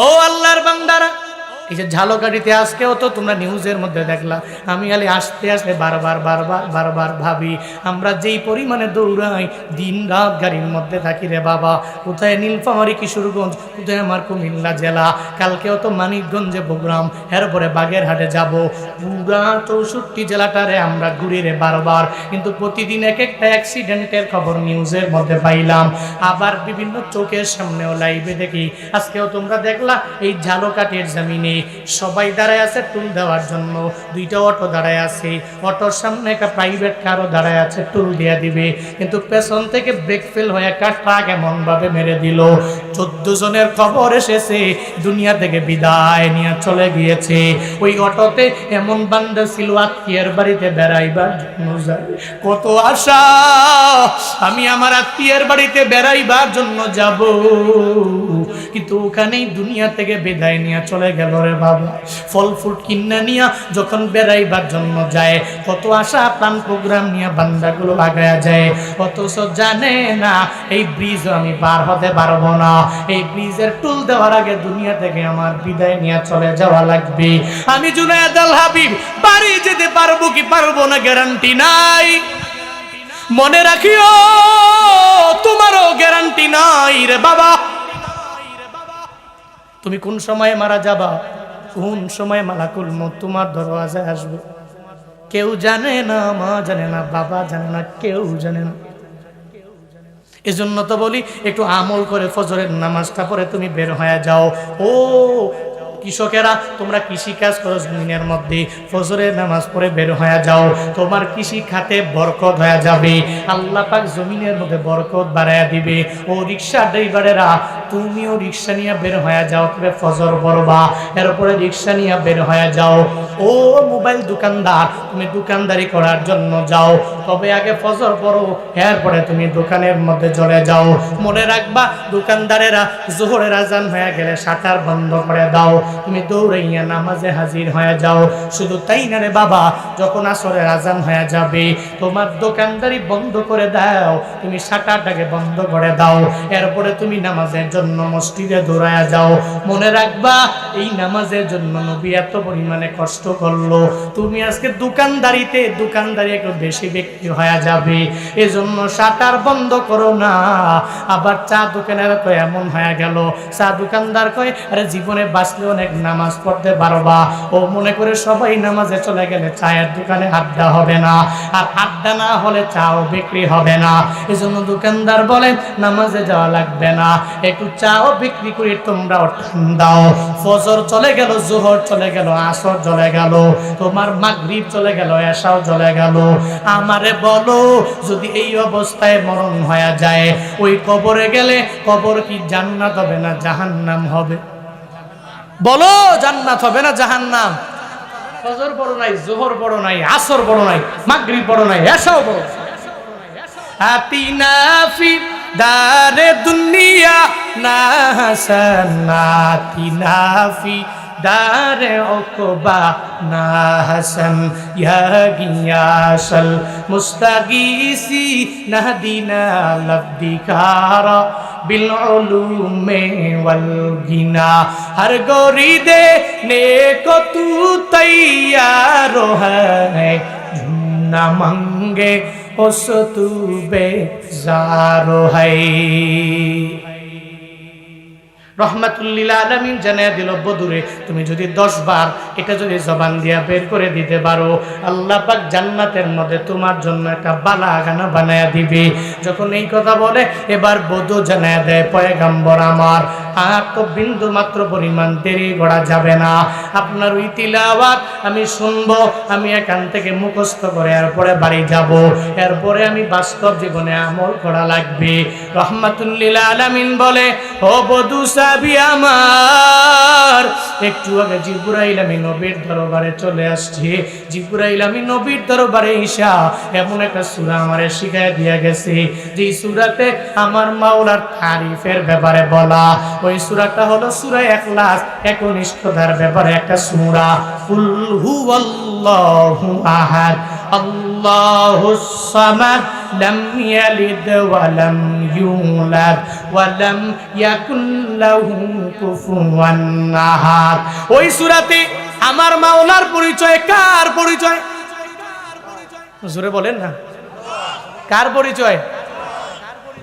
ও আল্লাহর বান্দারা এই যে ঝালকাঠিতে আজকেও তো তোমরা নিউজের মধ্যে দেখলা। আমি খালি আসতে আসতে বারবার বারবার বারবার ভাবি, আমরা যেই পরিমাণে দৌড়াই, দিন রাত গাড়ির মধ্যে থাকি রে বাবা। কোথায় নীলফামারি, কিশোরগঞ্জ, কোথায় আমার কুমিল্লা জেলা? কালকেও তো মানিকগঞ্জে প্রোগ্রাম, এরপরে বাগেরহাটে যাব। পুরা চৌষট্টি জেলাটারে আমরা ঘুরি রে বারবার। কিন্তু প্রতিদিন এক একটা অ্যাক্সিডেন্টের খবর নিউজের মধ্যে পাইলাম। আবার বিভিন্ন চোখের সামনেও লাইভে দেখি। আজকেও তোমরা দেখলা, এই ঝালকাঠের জমিনে সবাই দাঁড়ায় আছে টুল দেওয়ার জন্য। দুইটা অটো দাঁড়ায় আছে। অটোর সামনে একটা প্রাইভেট কারও দাঁড়ায় আছে, টুল দিয়ে দিবে। কিন্তু পেছন থেকে ব্রেক ফেল হয়ে একটা ট্রাক এমনভাবে মেরে দিল। চোদ্দ জনের খবর এসেছে, দুনিয়া থেকে বিদায় নিয়ে চলে গিয়েছে। ওই অটোতে এমন বান্দা ছিল, আত্মীয়ের বাড়িতে বেড়াইবার জন্য কত আশা, আমি আমার আত্মীয়ের বাড়িতে বেড়াইবার জন্য যাব। কিন্তু ওখানেই দুনিয়া থেকে বিদায় নিয়ে চলে গেল রে বাবা ফল ফুল কিনা নিয়া যখন বেড়াইবার জন্য যায়, কত আশা প্ল্যান প্রোগ্রাম নিয়ে বান্দাগুলো লাগায়া যায়। অথচ জানে না, এই ব্রিজ আমি পার হতে পারব না। এই ব্রিজের টুল দেওয়ার আগে দুনিয়া থেকে আমার বিদায় নিয়ে চলে যাওয়া লাগবে। আমি জুনায়দ আল হাবিব, বাড়ি যেতে পারব কি পারব না গ্যারান্টি নাই। মনে রাখিও, তোমারও গ্যারান্টি নাই রে বাবা। তুমি কোন সময়ে মারা যাবা? কোন সময় মালাকুল মত তোমার দরওয়াজায় আসবে? কেউ জানে না, মা জানে না, বাবা জানে না, কেউ জানে না। এই জন্য তো বলি, একটু আমল করে ফজরের নামাজটা পরে তুমি বের হয়ে যাও। ও কৃষকেরা, তোমরা কৃষি কাজ করো জমিনের মধ্যে, ফজরের নামাজ পড়ে বের হয়ে যাও, তোমার কৃষি খাতে বরকত হয়ে যাবে, আল্লাহ পাক জমিনের মধ্যে বরকত বাড়াইয়া দিবে। ও রিক্সা ড্রাইভারেরা, তুমিও রিক্সা নিয়ে বের হয়ে যাও, তবে ফজর পড়বা, এরপরে রিক্সা নিয়ে বের হয়ে যাও। ও মোবাইল দোকানদার, তুমি দোকানদারি করার জন্য যাও তবে আগে ফজর পড়ো, এরপরে তুমি দোকানের মধ্যে চলে যাও। মনে রাখবা, দোকানদারেরা জোহরের আজান হয়ে গেলে শাটার বন্ধ করে দাও। তুমি দৌড়াইয়া নামাজে হাজির হয়ে যাও। শুধু তাই না রে বাবা, যখন আসরের আজান হয়ে যাবে, তোমার দোকানদারি বন্ধ করে দাও। তুমি শাটারটাকে বন্ধ করে দাও। এরপরে তুমি নামাজের জন্য মসজিদে দৌড়ায়া যাও। মনে রাখবা, এই নামাজের জন্য নবী এত পরিমাণে কষ্ট করল। তুমি আজকে দোকানদারিতে, দোকানদারি একটু বেশি ব্যক্তি হয়ে যাবে। এজন্য শাটার বন্ধ করো না। আবার চা দোকানের তো এমন হয়ে গেল। চা দোকানদার কয়, আরে জীবনে বাঁচলে অনেক নামাজ পড়তে পারবা। ও মনে করে সবাই নামাজে চলে গেলে চায়ের দোকানে আড্ডা হবে না। আর আড্ডা না হলে চাও বিক্রি হবে না। এজন্য দোকানদার বলে, নামাজে যাওয়া লাগবে না। একটু চাও বিক্রি করে তোমরা দাও। ফজর চলে গেল, জোহর চলে গেল, আসর চলে গেল, তোমার মাগরিব চলে গেল এসাও চলে গেল। আমারে বলো যদি এই অবস্থায় মরণ হয়ে যায়, ওই কবরে গেলে কবর কি জান্নাত হবে না জাহান্নাম হবে? বলো, জান্নাত হবে না জাহান্নাম। ফজর বড় নাই, জোহর বড় নাই, আসর বড় নাই, মাগরিব বড় নাই এসাও বড় আতিনা ফি দারে দুনিয়া, না হাসান দারে ওকবা না হাসান ইয়া গিয়াসাল মুস্তাগিসি নাহদিনা লব্দিকারা বিল উলুমে ওয়াল গিনা। হর গরি দে নেকো তু তৈয়ার है না মাঙ্গে ওস তু বেজারো হাই রহমাতুল্লিল আলমিন জানিয়ে দিল বদুরে তুমি যদি দশ বার এটা যদি জবান দিয়া বের করে দিতে পারো, আল্লাহ পাক জান্নাতের মধ্যে তোমার জন্য একটা বালা গানা বানায়া দিবে। যখন এই কথা বলে, এবার বধু জানায় দেয়, পয়গাম্বর আমার, আর বিন্দু মাত্র পরিমাণ দেরি করা যাবে না। আপনার ওই তিলাওয়াত আমি শুনব, আমি এখান থেকে মুখস্থ করে এরপরে বাড়ি যাব। এরপরে আমি বাস্তব জীবনে আমল করা লাগবে। রহমাতুল্লিল আলামিন বলে, ও বধু সাবি আমার। একটু আগে জিবুরাইল আমি নবীর দরবারে চলে আসছি। জিবুরাইল আমি নবীর দরবারে ঈশা, এমন একটা সুরা আমারে শিখায় দিয়া গেছে। যে সুরাতে আমার মাওলার তারিফের ব্যাপারে বলা, ওই সুরাটা হলো সুরা একলাস একনিষ্ঠতার ব্যাপারে একটা সুরা। কুল হু আল্লাহু আহাদ। আল্লাহ আল্লাহুস الصمد لم يلد ولم يولد ولم يكن له كفوا احد ওই সূরাতে আমার মাওলার পরিচয়, কার পরিচয়? জোরে বলেন না। কার পরিচয়?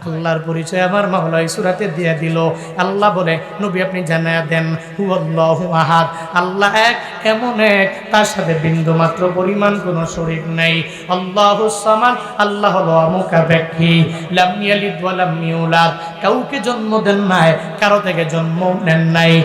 আল্লাহর পরিচয় আমার মাওলা সুরাতে দিয়ে দিল। আল্লাহ বলে, নবী আপনি জানায়া দেন হু আল্লাহু আহাদ। আল্লাহ এক, এমন এক। তার সাথে বিন্দু মাত্র পরিমাণ কোনো শরীর নাই। আল্লাহু সামান আল্লাহ হলো ইয়ালিদ ওয়া কাউকে জন্ম দেন নাই, কারও থেকে জন্ম নেন নাই।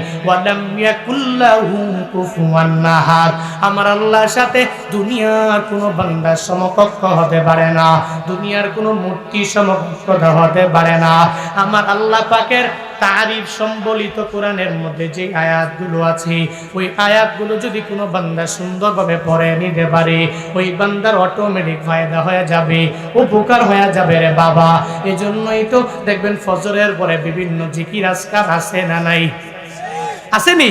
আমার আল্লাহর সাথে দুনিয়ার কোনো বান্দার সমকক্ষ হতে পারে না। দুনিয়ার কোনো মূর্তি সমকক্ষ হতে পারে না। আমার আল্লাহ পাকের তারিফ সম্বলিত কোরআনের মধ্যে যে আয়াতগুলো আছে, ওই আয়াতগুলো যদি কোনো বান্দা সুন্দরভাবে পড়ে নিতে পারে, ওই বান্দার অটোমেটিক ফায়দা হয়ে যাবে, উপকার হয়ে যাবে রে বাবা। এজন্যই তো দেখবেন ফজরের পরে বিভিন্ন জিকির আজকার আছে না নাই? আসেনি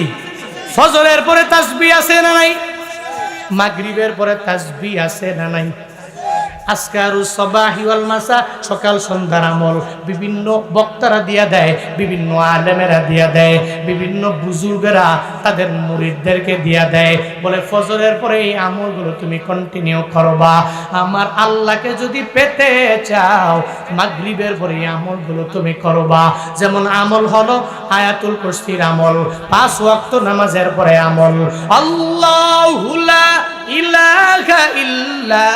ফজরের পরে তাসবি আছে না নাই? মাগরিবের পরে তাসবি আছে না নাই? আজকারু সবাহি ওয়াল মাসা, সকাল সন্ধ্যার আমল। বিভিন্ন বক্তারা দিয়া দেয়, বিভিন্ন আলেমেরা দিয়া দেয়, বিভিন্ন বুজুর্গেরা তাদের মুরিদদেরকে দিয়া দেয়। বলে, ফজরের পরে এই আমলগুলো তুমি কন্টিনিউ করবা। আমার আল্লাহকে যদি পেতে চাও, মাগরিবের পরে এই আমলগুলো তুমি করবা। যেমন আমল হলো আয়াতুল কুরসির আমল, পাঁচ ওয়াক্ত নামাজের পরে আমল। আল্লাহু ইলাহা ইল্লা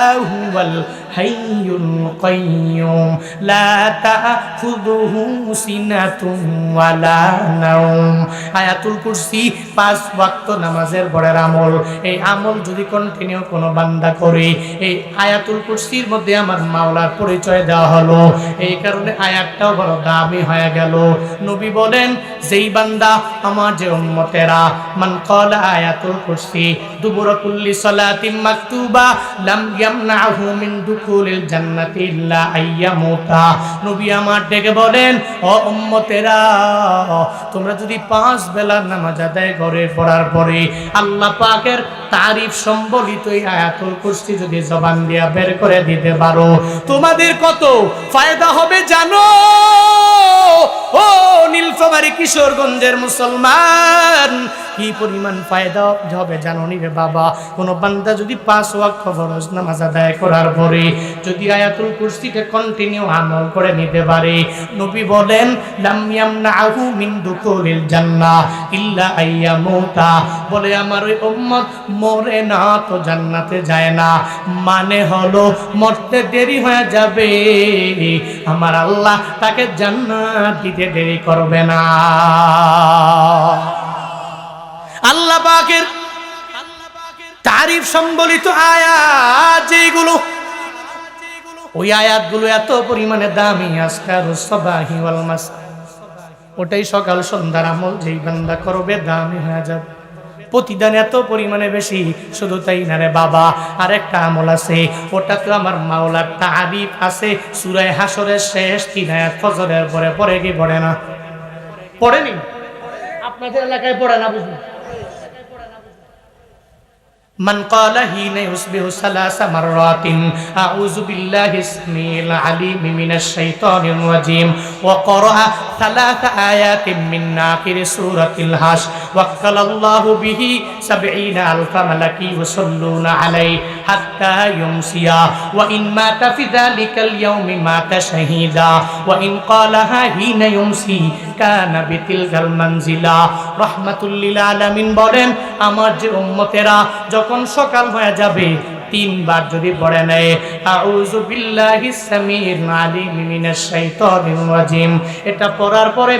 হাইয়ুল কাইয়ুম, লা তাখুযুহু সিনাতুন ওয়ালা নাওম। আয়াতুল কুরসি, পাঁচ ওয়াক্ত নামাজের পরের আমল। এই আমল যদি কন্টিনিউ কোনো বান্দা করে, এই আয়াতুল কুরসির মধ্যে আমার মাওলার পরিচয় দেওয়া হলো। এই কারণে আয়াতটাও বড় দামি হয়ে গেল। নবী বলেন, যেই বান্দা আমার যে উম্মতেরা, মান ক্বালা আয়াতুল কুরসি দুবুর কুল্লি সালাতিন মাকতুবা, লাম ইয়ামনাহু মিন দুখুলিল জান্নাতি ইল্লা আইয়ামুতা। নবী আমার ডেকে বলেন, ও উম্মতেরা, তোমরা যদি পাঁচ বেলা নামাজ আদায় করে পড়ার পরে আল্লাহ পাকের তারিফ সম্বলিত এই আয়াতুল যদি জবান দিয়া বের করে দিতে পারো, তোমাদের কত ফায়দা হবে জানো? ও নীলফামারী কিশোরগঞ্জের মুসলমান, কি পরিমাণ ফায়দা হবে জানো নি রে বাবা? বান্দা যদি পাঁচ ওয়াক্ত ফরজ নামাজ আদায় করার পরে যদি আয়াতুল কুরসিকে কন্টিনিউ আমল করে নিতে পারে, নবী বলেন মিন ইল্লা বলে, আমার ওই উম্মত মরে না তো জান্নাতে যায় না। মানে হলো, মরতে দেরি হয়ে যাবে। আমার আল্লাহ তাকে জান্নাত দিতে দেরি করবে না। আল্লাহ পাকের তারিফ সম্বলিত আয়াত যেগুলো, ওই আয়াতগুলো এত পরিমাণে দামি আজকার সবাহি ওটাই সকাল সন্ধ্যার আমল, যেই বান্দা করবে দামি হয়ে যাবে। প্রতিদান এত পরিমাণে বেশি, শুধু তাই না রে বাবা? আর একটা আমল আছে, ওটা তো আমার মাওলার তারিফ আছে। সুরায় হাসরের শেষ কিনায় ফজরের পরে পরে কি পড়ে না? পড়েনি? আপনাদের এলাকায় পড়ে না বুঝলি من قال حين يصبح ثلاث مرات أعوذ بالله السميع العليم من الشيطان الرجيم وقرأ ثلاث آيات من آخر سورة الحشر وكل الله به سبعين ألف ملك يصلون عليه حتى يمسي وإن مات في ذلك اليوم مات شهيدا وإن قالها حين يمسي كان بتلك المنزلة رحمة للعالمين বলেন আমার যে উম্মতেরা যখন সকাল হয়ে যাবে তিনবার যদি পড়ে নেয় এটা পড়ার পরে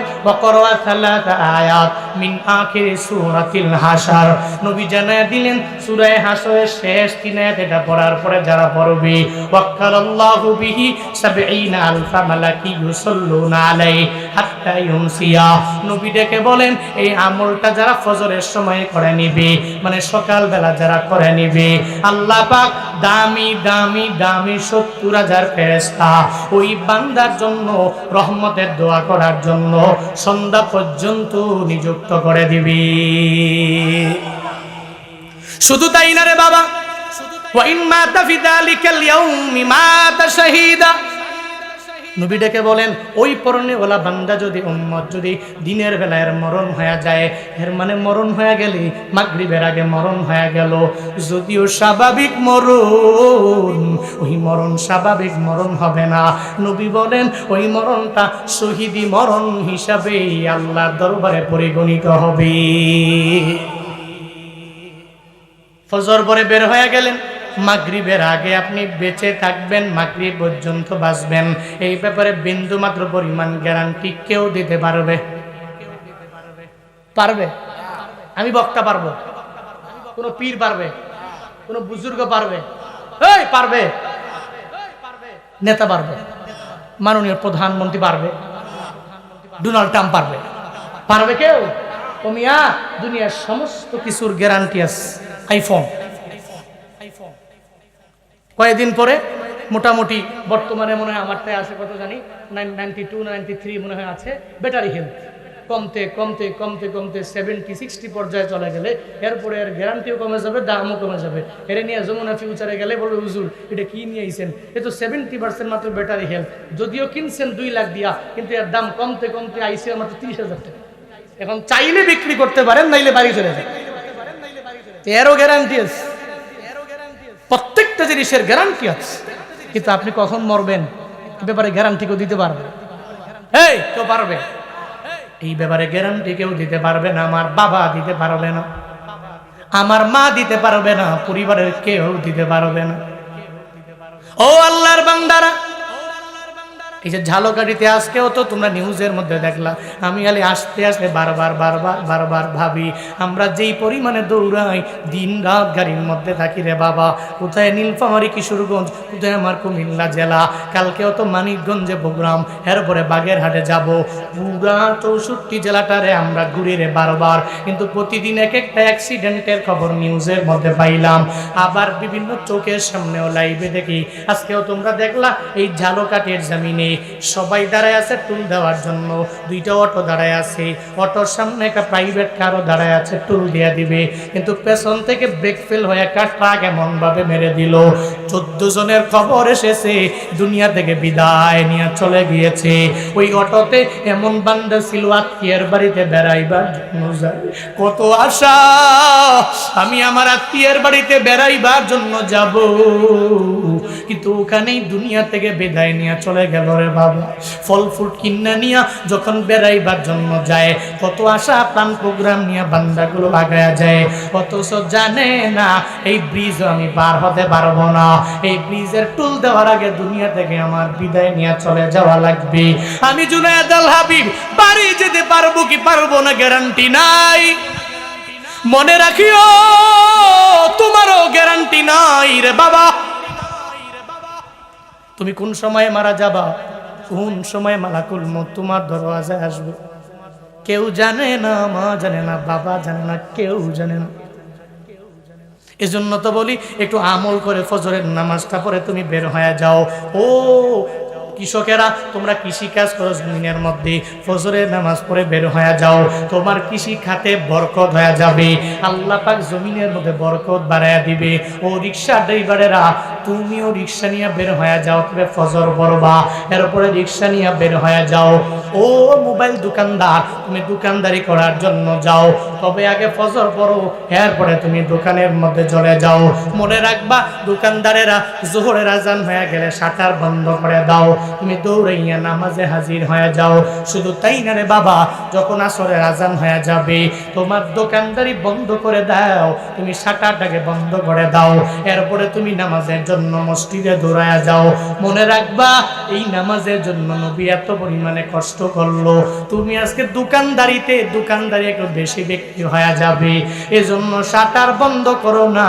হাশর। নবী দিলেন সূরা হাশরের শেষ তিন এটা পড়ার পরে যারা এই আমলটা যারা ফজরের সময় করে নিবে মানে সকালবেলা যারা করে নিবে, আল্লাহ পাক, দামি দামি দামি সত্তর হাজার ফেরেস্তা ওই বান্দার জন্য, রহমতের দোয়া করার জন্য সন্ধ্যা পর্যন্ত নিযুক্ত করে দিবি। শুধু তাই না রে বাবা? মাতা ফি যালিকাল ইয়াউমি মাতা শাহীদা। নবী ডেকে বলেন, ওই পরনে ওলা বান্দা যদি, উম্মত যদি দিনের বেলায় এর মরণ হয়ে যায়, এর মানে মরণ হয়ে গেলে, মাগরিবের আগে মরণ হয়ে গেল। যদিও স্বাভাবিক মরণ, ওই মরণ স্বাভাবিক মরণ হবে না। নবী বলেন, ওই মরণটা শহীদি মরণ হিসাবে আল্লাহর দরবারে পরিগণিত হবে। ফজর পরে বের হয়ে গেলেন। মাগরিবের আগে আপনি বেঁচে থাকবেন, মাগরিব পর্যন্ত বাঁচবেন। এই ব্যাপারে বিন্দু মাত্র পরিমাণ গ্যারান্টি কেউ দিতে পারবে? পারবে? আমি বক্তা পারব। কোনো পীর পারবে? কোনো বুজুর্গ পারবে? এই, পারবে। নেতা পারবে। মাননীয় প্রধানমন্ত্রী পারবে। ডোনাল্ড ট্রাম্প পারবে। পারবে কেউ? কমিয়া দুনিয়ার সমস্ত কিছুর গ্যারান্টি আছে। আইফোন কয়েকদিন পরে মোটামুটি বর্তমানে মনে হয় আমারটাই আছে, কত জানি নাইনটি টু নাইনটি থ্রি মনে হয় আছে ব্যাটারি হেলথ কমতে কমতে কমতে কমতে সেভেন্টি সিক্সটি পর্যায়ে চলে গেলে এরপরে এর গ্যারান্টিও কমে যাবে, দামও কমে যাবে। এর নিয়ে যমুনা ফিউচারে গেলে বলবে, হুজুর, এটা কি নিয়ে আইছেন? এ তো সেভেন্টি পার্সেন্ট মাত্র ব্যাটারি হেলথ যদিও কিনছেন দুই লাখ দিয়া, কিন্তু এর দাম কমতে কমতে আইসে মাত্র তিরিশ হাজার টাকা। এখন চাইলে বিক্রি করতে পারেন, নাইলে বাড়ি চলে যায় এরও গ্যারান্টি আছে। প্রত্যেকটা জিনিসের গ্যারান্টি আছে। কিন্তু আপনি কখন মরবেন? ব্যাপারে গ্যারান্টি কেউ দিতে পারবে এই, কেউ পারবে? এই ব্যাপারে গ্যারান্টি কেউ দিতে পারবে না। আমার বাবা দিতে পারবে না। আমার মা দিতে পারবে না। পরিবারের কেউ দিতে পারবে না। ও আল্লাহর বান্দারা এই যে ঝালকাঠিতে আজকেও তো তোমরা নিউজের মধ্যে দেখলা। আমি খালি আসতে আসতে বারবার বারবার বারবার ভাবি, আমরা যেই পরিমাণে দৌড়াই, দিন রাত গাড়ির মধ্যে থাকি রে বাবা। কোথায় নীলফামারি, কিশোরগঞ্জ, কোথায় আমার কুমিল্লা জেলা? কালকেও তো মানিকগঞ্জে প্রোগ্রাম, এরপরে বাগেরহাটে যাব। পুরা চৌষট্টি জেলাটারে আমরা ঘুরি রে বারবার, কিন্তু প্রতিদিন এক একটা অ্যাক্সিডেন্টের খবর নিউজের মধ্যে পাইলাম। আবার বিভিন্ন চোখের সামনেও লাইভে দেখি। আজকেও তোমরা দেখলা, এই ঝালকাঠের জামিনে সবাই দাঁড়ায় আছে টুল দেওয়ার জন্য। দুইটা অটো দাঁড়ায় আছে। অটোর সামনে একটা প্রাইভেট কারও দাঁড়ায় আছে, টুল দিয়ে দিবে। কিন্তু পেছন থেকে ব্রেক ফেল হয়ে একটা ট্রাক এমন ভাবে মেরে দিল। চোদ্দ জনের খবর এসেছে, দুনিয়া থেকে বিদায় নিয়ে চলে গিয়েছে। ওই অটোতে এমন বান্দা ছিল, আত্মীয়ের বাড়িতে বেড়াইবার জন্য যায়। কত আশা, আমি আমার আত্মীয়ের বাড়িতে বেড়াইবার জন্য যাব। কিন্তু ওখানেই দুনিয়া থেকে বিদায় নিয়ে চলে গেল রে বাবা। ফল ফুল কিনা নিয়া যখন বেড়াইবার জন্য যায়, কত আশা প্রাণ প্রোগ্রাম নিয়ে বান্দাগুলো লাগায়া যায়। অথচ জানে না, এই ব্রিজ আমি পার হতে পারব না। এই ব্রিজের টুল দেওয়ার আগে দুনিয়া থেকে আমার বিদায় নিয়ে চলে যাওয়া লাগবে। আমি জুনায়দ আল হাবিব, বাড়ি যেতে পারব কি পারব না গ্যারান্টি নাই। মনে রাখিও, তোমারও গ্যারান্টি নাই রে বাবা। তুমি কোন সময়ে মারা যাবা? কোন সময় মালাকুল মত তোমার দরওয়াজায় আসবে? কেউ জানে না, মা জানে না, বাবা জানে না, কেউ জানে না। এই জন্য তো বলি, একটু আমল করে ফজরের নামাজটা পরে তুমি বের হয়ে যাও। ও কৃষকেরা, তোমরা কৃষি কাজ করো জমিনের মধ্যে, ফজরের নামাজ পড়ে বের হয়ে যাও, তোমার কৃষি খাতে বরকত হয়ে যাবে। আল্লাহ পাক জমিনের মধ্যে বরকত বাড়াইয়া দিবে। ও রিক্সা ড্রাইভারেরা, তুমিও রিক্সা নিয়ে বের হয়ে যাও, তবে ফজর পড়বা। এরপরে রিক্সা নিয়ে বের হয়ে যাও। ও মোবাইল দোকানদার, তুমি দোকানদারি করার জন্য যাও। তবে আগে ফজর পড়ো, এরপরে তুমি দোকানের মধ্যে চলে যাও। মনে রাখবা, দোকানদারেরা জোহরের আজান হয়ে গেলে শাটার বন্ধ করে দাও। তুমি দৌড়াইয়া নামাজে হাজির হয়ে যাও। শুধু তাই না রে বাবা, যখন আসরের আজান হয়ে যাবে, তোমার দোকানদারি বন্ধ করে দাও, তুমি শাটারটাকে বন্ধ করে দাও, এরপরে তুমি নামাজের জন্য মসজিদে দৌড়ায়া যাও। মনে রাখবা, এই নামাজের জন্য নবী এত পরিমাণে কষ্ট করল। তুমি আজকে দোকানদারিতে, দোকানদারি একটু বেশি ব্যক্তি হয়ে যাবে। এজন্য শাটার বন্ধ করো না।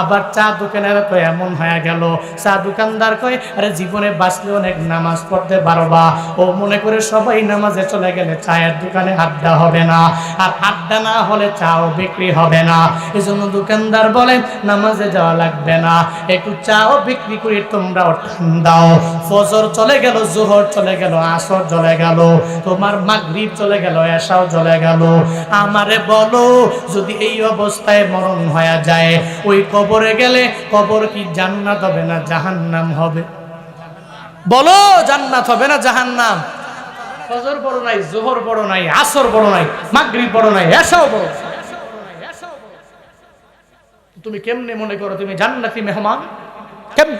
আবার চা দোকানের তো এমন হয়ে গেল। চা দোকানদার কয়, আরে জীবনে বাঁচলেও অনেক নামাজ পড়তে পারবা। ও মনে করে সবাই নামাজে চলে গেলে চায়ের দোকানে আড্ডা হবে না। আর আড্ডা না হলে চাও বিক্রি হবে না। এজন্য দোকানদার বলে, নামাজে যাওয়া লাগবে না। একটু চাও বিক্রি করে তোমরাও দাও। ফজর চলে গেল, জোহর চলে গেল, আসর চলে গেল, তোমার মাগরিব চলে গেল এসাও চলে গেল। আমারে বলো, যদি এই অবস্থায় মরণ হয়ে যায়, ওই কবরে গেলে কবর কি জান্নাত হবে না জাহান্নাম হবে? বলো, জান্নাত হবে না জাহান্নাম? ফজর বড় নাই, জোহর বড় নাই, আসর বড় নাই, মাগরিব বড় নাই এসাও তুমি কেমনে মনে করো তুমি জান্নাতি মেহমান? কেম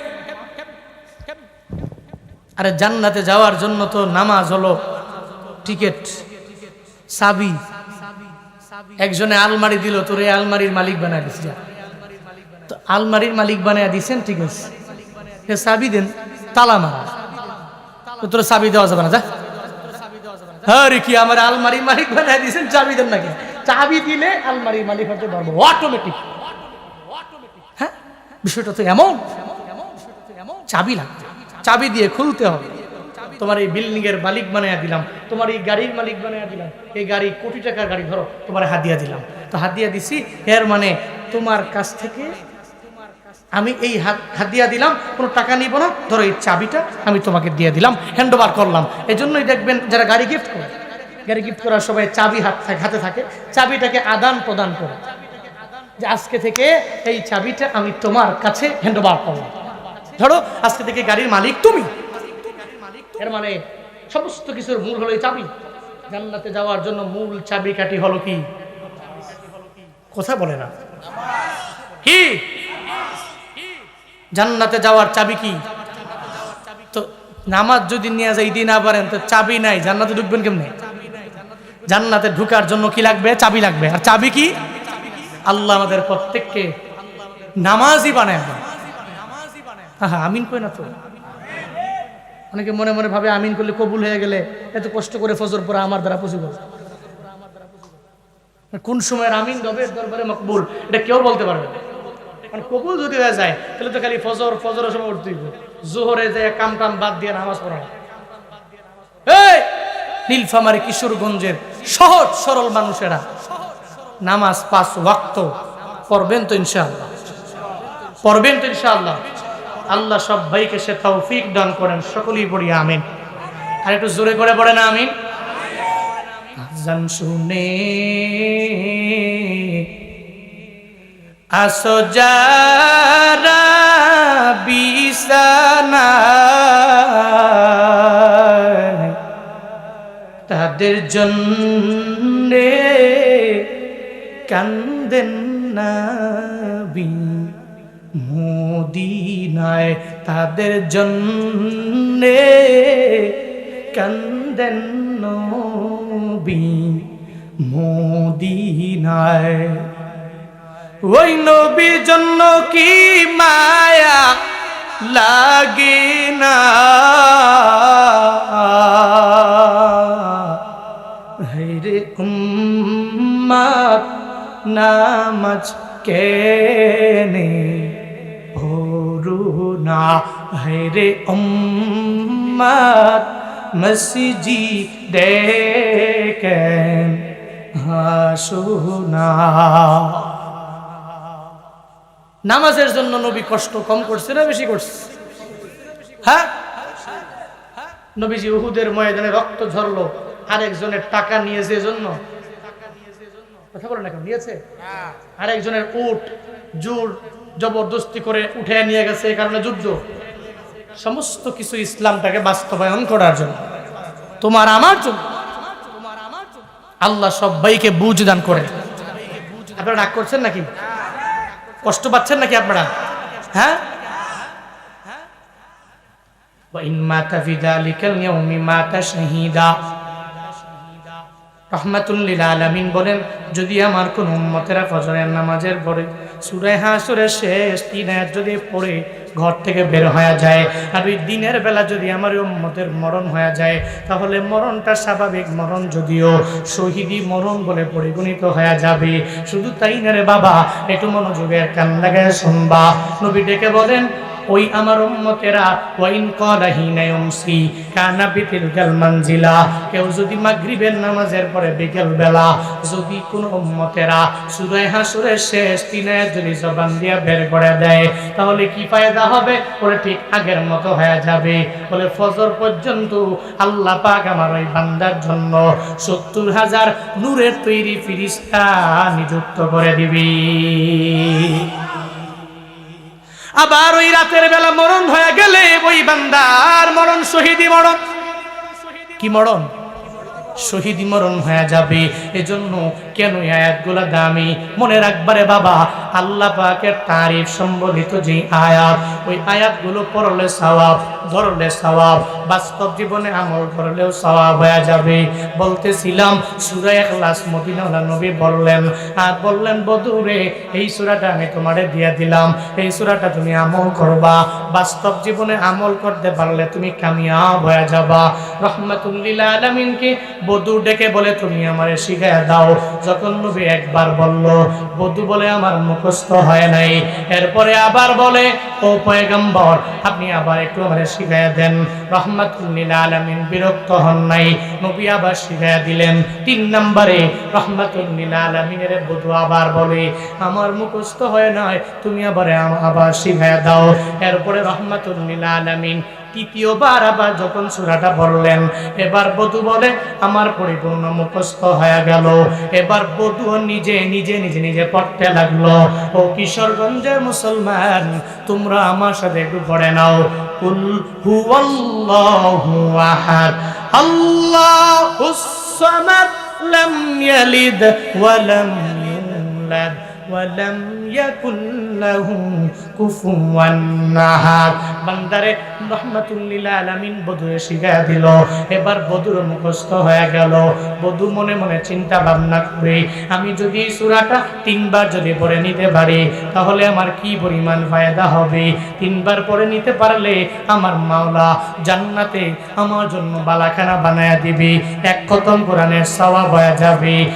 আরে জান্নাতে যাওয়ার জন্য তো নামাজ হলো টিকিট সাবি একজনে আলমারি দিল, তোর এই আলমারির মালিক বানায় যা। তো আলমারির মালিক বানায় দিছেন, ঠিক আছে। চাবি দেন, তালা মারা। তোর চাবি দেওয়া যাবে না, যা। হ্যাঁ রে কি আমার আলমারির মালিক বানায় দিছেন চাবি দেন নাকি? চাবি দিলে আলমারির মালিক হতে পারব। অটোমেটিক হ্যাঁ বিষয়টা তো এমন। চাবি লাগবে। চাবি দিয়ে খুলতে হবে। তোমার এই বিল্ডিং এর মালিক বানাইয়া দিলাম, তোমার এই গাড়ির মালিক বানাইয়া দিলাম, এই গাড়ি কোটি টাকার গাড়ি ধরো, তোমার হাত হাদিয়া দিলাম। তো হাত হাদিয়া দিছি, এর মানে তোমার কাছ থেকে আমি এই হাত হাদিয়া দিলাম, কোনো টাকা নিব না। ধরো এই চাবিটা আমি তোমাকে দিয়ে দিলাম হ্যান্ড ওভার করলাম। এই জন্যই দেখবেন যারা গাড়ি গিফট করে, গাড়ি গিফট করার সবাই চাবি হাত থাকে, হাতে থাকে, চাবিটাকে আদান প্রদান করে। যে আজকে থেকে এই চাবিটা আমি তোমার কাছে হ্যান্ড ওভার করলাম। ধরো, আজকে থেকে গাড়ির মালিক তুমি। এর মানে সমস্ত কিছুর মূল হলো এই চাবি। জান্নাতে যাওয়ার জন্য মূল চাবি কাঠি হলো কি? কথা বলে না। কি? জান্নাতে যাওয়ার চাবি কি? তো নামাজ যদি নিয়ে যাইতে না পারেন, তো চাবি নাই। জান্নাতে ঢুকবেন কেমনে? জান্নাতে ঢুকার জন্য কি লাগবে? চাবি লাগবে। আর চাবি কি? আল্লাহ আমাদের প্রত্যেককে নামাজই বানায়। হ্যাঁ আমিন কই না তো? অনেকে মনে মনে ভাবে আমিন করলে কবুল হয়ে গেলে এত কষ্ট করে ফজর পরে আমার দ্বারা পসিবল কোন সময়ের আমিন রবের দরবারে মকবুল? এটা কেউ বলতে পারবে না। মানে কবুল যদি হয়ে যায়, তাহলে তো খালি ফজর, ফজরের সময় উঠতে জোহরে যায় কাম টাম বাদ দিয়ে নামাজ পড়া। এই, নীলফামারী কিশোরগঞ্জের সহজ সরল মানুষেরা নামাজ পাঁচ ওয়াক্ত পড়বেন তো ইনশাআল্লাহ। পড়বেন তো ইনশাআল্লাহ। আল্লাহ সব ভাইকে সে তৌফিক দান করেন, সকলেই পড়ি, আমিন। আর একটু জোরে করে পড়ে না আমিন। আজান শুনে আসো যারা বিছানায় তাদের জন্য কান্দেন নাবি মদিনায় তাদের জন্য কান্দেন নবী মদিনায়। ওই নবীর জন্য কি মায়া লাগে না? হেরে উম্মাত নামাজ কেনে ভরুনা? হেরে উম্মাত মসজি দেখেন হাসুনা। নামাজের জন্য নবী কষ্ট কম করছে না বেশি করছে? হ্যাঁ? নবীজি উহুদের ময়দানে রক্ত ঝরলো, আরেকজনের টাকা নিয়েছে জন্য। কথা বলেন এখন নিয়েছে? আরেকজনের উট, জোর, জবরদস্তি করে উঠে নিয়ে গেছে এই কারণে যুদ্ধ। সমস্ত কিছু ইসলামটাকে বাস্তবায়ন করার জন্য। তোমার আমার জন্য। আল্লাহ সবাইকে বুঝ দান করে। আপনারা রাগ করছেন নাকি? কষ্ট পাচ্ছেন নাকি আপনারা? হ্যাঁ? রহমাতুল্লিল আলমিন বলেন, যদি আমার কোন উম্মতেরা ফজরের নামাজের পরে সুরে হাসুরের শেষ তিন আয়াত যদি পড়ে, ঘর থেকে বের হয়ে যায়। আর ওই দিনের বেলা যদি আমার মতের উম্মতের মরণ হয়ে যায়, তাহলে মরণটা স্বাভাবিক মরণ যদিও শহীদি মরণ বলে পরিগণিত হয়ে যাবে। শুধু তাই না রে বাবা, একটু মনোযোগের কান লাগায় শুনবা। নবী ডেকে বলেন ওই আমার উম্মতেরা, ওয়াইন ক্বালা হিনা ইউমসি কানা বিতিলকাল মানজিলা। কেউ যদি মাগরিবের নামাজের পরে বিকেল বেলা যদি কোন উম্মতেরা সূরা হাসরের শেষ তিন যদি জবান দিয়ে বের করে দেয়, তাহলে কি ফায়দা হবে? ওরে ঠিক আগের মতো হয়ে যাবে। বলে, ফজর পর্যন্ত আল্লাহ পাক আমার ওই বান্দার জন্য সত্তর হাজার নূরের তৈরি ফিরিস্তা নিযুক্ত করে দিবি। আবার ওই রাতের বেলা মরণ হয়ে গেলে ওই বান্দার মরণ শহীদি মরণ। কি মরণ? শহীদ মরণ হয়ে যাবে। এজন্য কেন আয়াতগুলো দামি? মনে রাখবারে বাবা, আল্লাহ পাকের তারিফ সম্বলিত যে আয়াত, ওই আয়াতগুলো পড়লে সওয়াব, ধরলে সওয়াব, বাস্তব জীবনে আমল করলেও সওয়াব হয়ে যাবে। বলতেছিলাম, সূরা ইখলাস মদিনাওয়ালা নবী বললেন, আর বললেন বদুরে এই সুরাটা আমি তোমারে দিয়ে দিলাম। এই সূরাটা তুমি আমল করবা। বাস্তব জীবনে আমল করতে পারলে তুমি কামিয়াব হয়ে যাবা। রহমাতুল্লিল আলামিনকে বধু ডেকে বলে, তুমি আমারে শিখায় দাও। যখন নবী একবার বলল, বধু বলে আমার মুখস্থ হয় নাই। এরপরে আবার বলে, ও পয়গম্বর, আপনি আবার একটু আমারে শিখায় দেন। রহমাতুল্লিল আলামিন বিরক্ত হন নাই। নবী আবার শিখায় দিলেন, তিন নম্বরে রহমাতুল্লিল আলামিনের বধু আবার বলে, আমার মুখস্থ হয় নাই, তুমি আবার আবার শিখায় দাও। এরপরে রহমাতুল্লিল আলামিন তৃতীয়বার আবার যখন সুরাটা বললেন এবার বধু বলে, আমার পরিপূর্ণ মুখস্থ হয়ে গেল। এবার বধু নিজে নিজে নিজে নিজে পড়তে লাগল। ও কিশোরগঞ্জের মুসলমান, তোমরা আমার সাথে একটু পড়ে নাও। কুল হুয়াল্লাহু আহাদ, আল্লাহুস সামাদ ইয়ালিদ ওয়া ইউলাদ ওয়ালাম ইয়াকুল লাহু কুফুয়ান আহাদ বান্দারে রহমাতুল্লিল আলামিন বধুরে শিখায়া দিল। এবার বধুর মুখস্থ হয়ে গেল। বধু মনে মনে চিন্তা ভাবনা করে, আমি যদি সূরাটা তিনবার যদি পড়ে নিতে পারি, তাহলে আমার কি পরিমাণ ফায়দা হবে? তিনবার পড়ে নিতে পারলে আমার মাওলা জান্নাতে আমার জন্য বালাখানা বানায়া দিবি। এক খতম কোরআনের সওয়াব হয়ে যাবে।